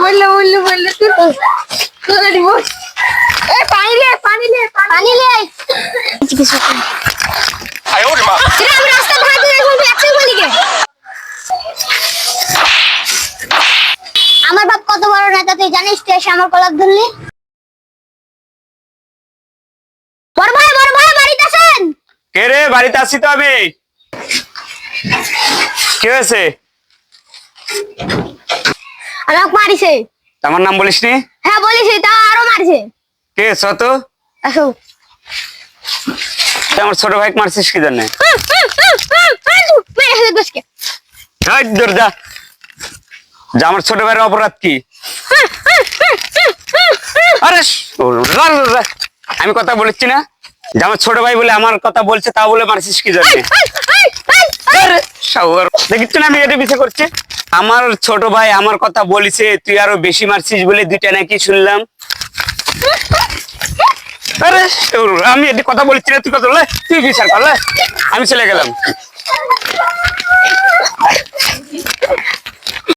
বলল বলল বলল তুই আমার বাপ কত বড় নেতা, তুই জানিস? তুই এসে আমার কলার ধরলি। বড় ভাই বড় ভাই, বাড়িতে আসেন। কে রে? বাড়িতে আসি তো আমি। কে হয়েছে? আমাকে মারিছে। আমার নাম বলিস নি? হ্যাঁ বলিস তা আরও মারিছে। কে আসো। আমার ছোট ভাই মারছিস কি জানে যা। আমার ছোট ভাইয়ের অপরাধ কি? আরে। আমি কথা বলেছি না? যে আমার ছোট ভাই বলে আমার কথা বলছে তা বলে মারছিস কি জানে শাওয়ার। দেখিস না, আমি এটা পিছিয়ে করছি। আমার ছোট ভাই আমার কথা বলিছে, তুই আরও বেশি মারছিস বলে দুইটা নাকি শুনলাম। আরে, আমি এটি কথা বলছি না, তুই কথা বলে, তুই বিচার করলে আমি চলে গেলাম।